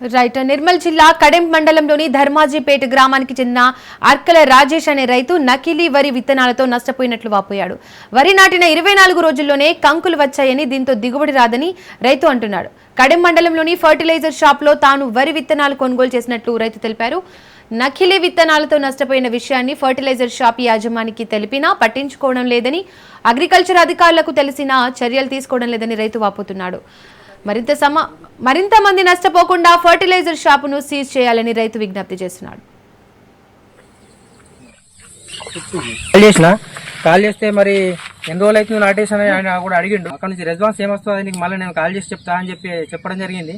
Right. Nirmal జిల్లా కడెం మండలంలోని ధర్మాజీపేట గ్రామానికి చెందిన అర్కల రాజేష్ అనే రైతు నకిలీ వరి విత్తనాలతో నష్టపోయినట్లు వాపోయాడు. వరి నాటిన ఇరవై నాలుగు రోజుల్లోనే కంకులు వచ్చాయని దీంతో దిగుబడి రాదని రైతు అంటున్నాడు. కడెం మండలంలోని ఫర్టిలైజర్ షాప్లో తాను వరి విత్తనాలు కొనుగోలు చేసినట్లు రైతు తెలిపారు. నకిలీ విత్తనాలతో నష్టపోయిన విషయాన్ని ఫర్టిలైజర్ షాప్ యాజమానికి తెలిపినా పట్టించుకోవడం లేదని అగ్రికల్చర్ అధికారులకు తెలిసినా చర్యలు తీసుకోవడం లేదని రైతు వాపోతున్నాడు. మరింత సమ మరింత మంది నష్టపోకుండా ఫర్టిలైజర్ షాపును సీజ్ చేయాలని రైతు విజ్ఞప్తి చేస్తున్నాడు. కాల్ చేసిన? కాల్ చేస్తే మరి ఎన్ని రోజులు అవుతుంది నాటేషన్ అని ఆయన కూడా అడిగిండు. అక్కడ నుంచి రెస్పాన్స్ ఏమొస్తుంది నీకు మళ్ళీ నేను కాల్ చేసి చెప్తా అని చెప్పి చెప్పడం జరిగింది.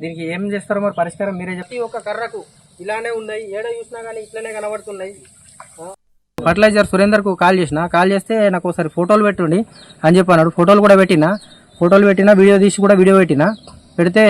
దీనికి ఏం చేస్తారో మరి పరిష్కారం మీరే చెప్పి ఒక కర్రకు ఇలానే ఉన్నాయి. ఏడ చూసినా కానీ ఇట్లనే కనబడుతున్నాయి. ఫర్టిలైజర్ సురేందర్కు కాల్ చేసిన? కాల్ చేస్తే నాకు ఒకసారి ఫోటోలు పెట్టుండి అని చెప్పి అన్నాడు ఫోటోలు కూడా పెట్టినా? ఫోటోలు పెట్టినా వీడియో తీసి కూడా వీడియో పెట్టినా పెడితే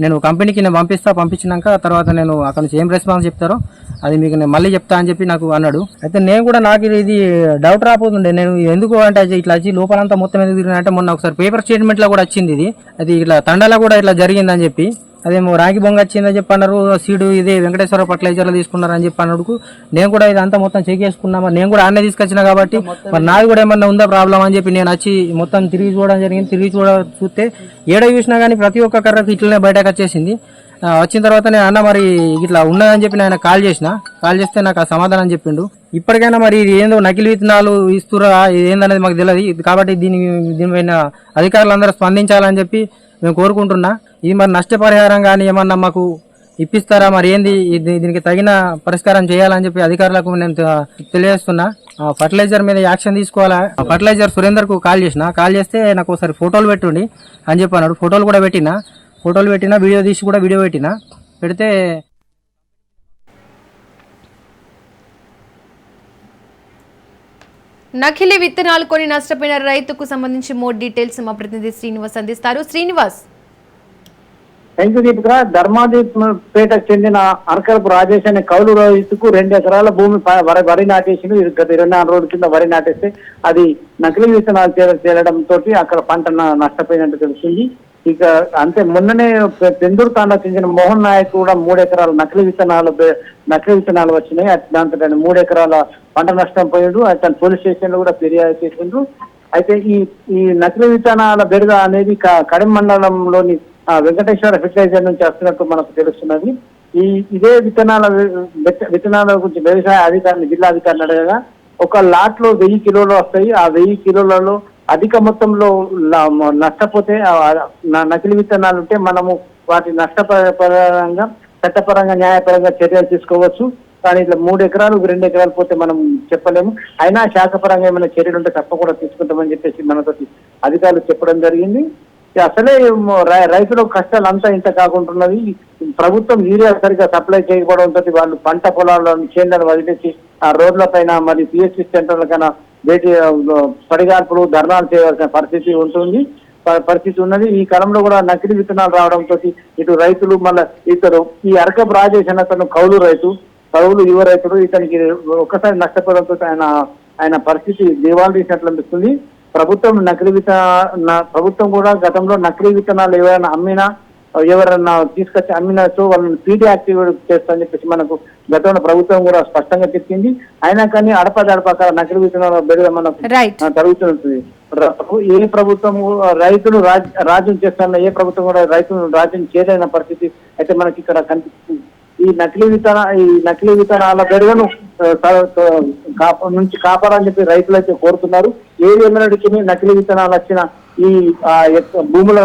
నేను కంపెనీకి నేను పంపిస్తా పంపించినాక తర్వాత నేను అక్కడ నుంచి ఏం రెస్పాన్స్ చెప్తారో అది మీకు నేను మళ్ళీ చెప్తా అని చెప్పి నాకు అన్నాడు. అయితే నేను కూడా నాకు ఇది- డౌట్ రాపోతుండే నేను ఎందుకు అంటే అది ఇట్లా వచ్చి లోపలంతా మొత్తం ఎందుకు తిరిగినా అంటే మొన్న ఒకసారి పేపర్ స్టేట్మెంట్లో కూడా వచ్చింది ఇది. అది ఇట్లా తండాలో కూడా ఇట్లా జరిగిందని చెప్పి. అదేమో రాగి బొంగ వచ్చిందని చెప్పి అన్నారు సీడు ఇదే వెంకటేశ్వర ఫర్టిలైజర్లు తీసుకున్నారని చెప్పి అన్నాడు నేను కూడా ఇదంతా మొత్తం చెక్ చేసుకున్నా మరి నేను కూడా ఆన్నే తీసుకొచ్చిన కాబట్టి మరి నాది కూడా ఏమన్నా ఉందా ప్రాబ్లం అని చెప్పి నేను వచ్చి మొత్తం తిరిగి చూడడం జరిగింది. తిరిగి చూడ చూస్తే ఏడ చూసినా కానీ ప్రతి ఒక్క కర్రకు ఇట్లనే బయటకు వచ్చేసింది. వచ్చిన తర్వాత నేను అన్న మరి ఇట్లా ఉన్నదని చెప్పి నేను కాల్ చేసిన. కాల్ చేస్తే నాకు ఆ సమాధానం చెప్పిండు. ఇప్పటికైనా మరి ఇది ఏందో నకిలీ విత్తనాలు ఇస్తురా ఇది ఏందనేది మాకు తెలియదు ఇది కాబట్టి దీని దీనిపైన అధికారులందరూ స్పందించాలని చెప్పి మేము కోరుకుంటున్నా. ఇది మరి నష్టపరిహారం కానీ ఏమన్నా మాకు ఇప్పిస్తారా? మరి ఏంది? దీనికి తగిన పరిష్కారం చేయాలని చెప్పి అధికారులకు నేను తె- తెలియజేస్తున్నా. ఆ, ఫర్టిలైజర్ మీద యాక్షన్ తీసుకోవాలా? ఫర్టిలైజర్ సురేందర్కు కాల్ చేసిన. కాల్ చేస్తే నాకు ఒకసారి ఫోటోలు పెట్టుండి అని చెప్పి అన్నాడు ఫోటోలు కూడా పెట్టినా. ఫోటోలు పెట్టినా వీడియో తీసి కూడా వీడియో పెట్టినా. పెడితే నకిలీ విత్తనాలు కొని నష్టపోయిన రైతుకు సంబంధించి మోర్ డీటెయిల్స్ మా ప్రతినిధి శ్రీనివాస్ అందిస్తారు. శ్రీనివాస్. దీపిక ధర్మాదిపేటకు చెందిన అరకరపు రాజేష్ అనే కౌలు రైతుకు రెండు ఎకరాల భూమి వరి వరి నాటేసిండు. గత ఇరవై నాలుగు రోజుల కింద వరి నాటేస్తే అది నకిలీ విత్తనాలు చేరడంతో తోటి అక్కడ పంట నష్టపోయినట్టు తెలిసింది ఇక అంతే మొన్ననే పెందూరు తాండా చెందిన మోహన్ నాయక్ కూడా మూడు ఎకరాల నకిలీ విత్తనాలు నకిలీ విత్తనాలు వచ్చినాయి దాంతో ఆయన మూడు ఎకరాల పంట నష్టం పోయిండు. అతను పోలీస్ స్టేషన్లో కూడా ఫిర్యాదు చేసిండు. అయితే ఈ ఈ నకిలీ విత్తనాల బెడద అనేది కడెం మండలంలోని వెంకటేశ్వర ఫెర్టిలైజర్ నుంచి వస్తున్నట్టు మనకు తెలుస్తున్నది. ఈ ఇదే విత్తనాల విత్తనాల గురించి వ్యవసాయ అధికారిని జిల్లా అధికారిని అడగగా ఒక లాట్లో వెయ్యి కిలోలు వస్తాయి. ఆ వెయ్యి కిలోలలో అధిక మొత్తంలో నష్టపోతే నకిలీ విత్తనాలు ఉంటే మనము వాటి నష్టపరంగా చట్టపరంగా న్యాయపరంగా చర్యలు తీసుకోవచ్చు. కానీ ఇట్లా మూడు ఎకరాలు రెండు ఎకరాలు పోతే మనం చెప్పలేము. అయినా శాఖపరంగా ఏమైనా చర్యలు ఉంటే తప్పకుండా తీసుకుంటామని చెప్పేసి మనతో అధికారులు చెప్పడం జరిగింది. అసలే రైతుల కష్టాలు అంతా ఇంత కాకుంటున్నది. ప్రభుత్వం యూరియా సరిగ్గా సప్లై చేయకపోవడంతో వాళ్ళు పంట పొలాల్లో చేనులను వదిలేసి ఆ రోడ్ల పైన మరి పిహెచ్సి సెంటర్ల కన్నా భేటీ పడిగాల్పులు ధర్నాలు చేయవలసిన పరిస్థితి ఉంటుంది. పరిస్థితి ఉన్నది. ఈ కాలంలో కూడా నకిలీ విత్తనాలు రావడంతో ఇటు రైతులు మళ్ళీ ఇతరు ఈ అరకపు రాజేష్ అన్న అతను కౌలు రైతు కౌలు యువ రైతుడు. ఇతనికి ఒక్కసారి నష్టపోవడంతో ఆయన ఆయన పరిస్థితి దివాళ తీసినట్లు అనిపిస్తుంది. ప్రభుత్వం నకిలీ విత్తన ప్రభుత్వం కూడా గతంలో నకిలీ విత్తనాలు ఎవరైనా అమ్మినా ఎవరన్నా తీసుకొచ్చి అమ్మినచో వాళ్ళని పీడీ యాక్టివేట్ చేస్తామని చెప్పేసి మనకు గతంలో ప్రభుత్వం కూడా స్పష్టంగా చెప్పింది. అయినా కానీ అడపదడపక నకిలీ విత్తనాల బెడద మనకు జరుగుతుంటుంది ఏ ప్రభుత్వం రైతులు రాజ్- రాజ్యం చేస్తున్న ఏ ప్రభుత్వం కూడా రైతులు రాజ్యం చేయలేని పరిస్థితి అయితే మనకి ఇక్కడ కనిపిస్తుంది. ఈ నకిలీ విత్తన ఈ నకిలీ విత్తనాల బెడగను నుంచి కాపాడాలని చెప్పి రైతులు అయితే కోరుతున్నారు. ఏది ఏమైనా నకిలీ విత్తనాలు వచ్చిన ఈ భూముల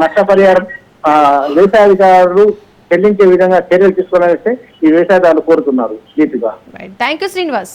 నష్టపరిహారం ఆ, వ్యవసాయ అధికారులు చెల్లించే విధంగా చర్యలు తీసుకోవాలని ఈ వ్యవసాయదారులు కోరుతున్నారు. దీపిగా థ్యాంక్ యూ శ్రీనివాస్